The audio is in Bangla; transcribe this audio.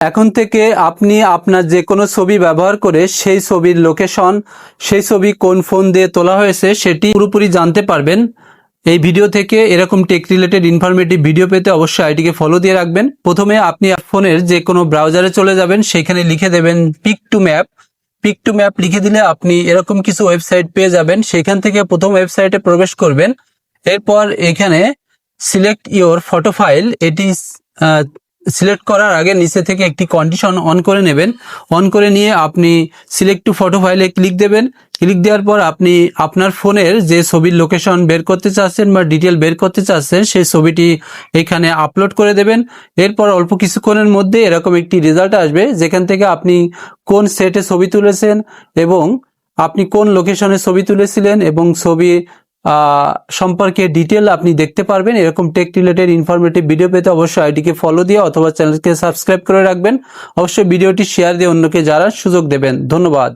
এখন থেকে আপনি আপনার যে কোনো ছবি ব্যবহার করে সেই ছবির লোকেশন সেই ছবি কোন ফোন দিয়ে তোলা হয়েছে সেটি পুরোপুরি জানতে পারবেন। এই ভিডিও থেকে এরকম টেক রিলেটেড ইনফরমেটিভ ভিডিও পেতে অবশ্যই আইটিকে ফলো দিয়ে রাখবেন। প্রথমে আপনি ফোনের যে কোনো ব্রাউজারে চলে যাবেন, সেখানে লিখে দেবেন pick to map pick to map লিখে দিলে আপনি এরকম কিছু ওয়েবসাইট পেয়ে যাবেন। সেখান থেকে প্রথম ওয়েবসাইটে প্রবেশ করবেন। এরপর এখানে সিলেক্ট ইওর ফটো ফাইল এটি সিলেক্ট করার আগে নিচে থেকে একটি কন্ডিশন অন করে নেবেন। অন করে নিয়ে আপনি সিলেক্ট টু ফটো ফাইলে ক্লিক দেবেন। ক্লিক দেওয়ার পর আপনি আপনার ফোনের যে ছবির লোকেশন বের করতে চাচ্ছেন বা ডিটেল বের করতে চাচ্ছেন, সেই ছবিটি এখানে আপলোড করে দেবেন। এরপর অল্প কিছুক্ষণের মধ্যে এরকম একটি রেজাল্ট আসবে, যেখান থেকে আপনি কোন সেটে ছবি তুলেছেন এবং আপনি কোন লোকেশনে ছবি তুলেছিলেন এবং ছবি সম্পর্কে ডিটেল আপনি দেখতে পারবেন। এরকম টেক রিলেটেড ইনফরমেটিভ ভিডিও পেতে অবশ্যই আইডিকে ফলো দিয়ে অথবা চ্যানেলকে সাবস্ক্রাইব করে রাখবেন। অবশ্যই ভিডিওটি শেয়ার দিয়ে অন্যকে জানার সুযোগ দেবেন। ধন্যবাদ।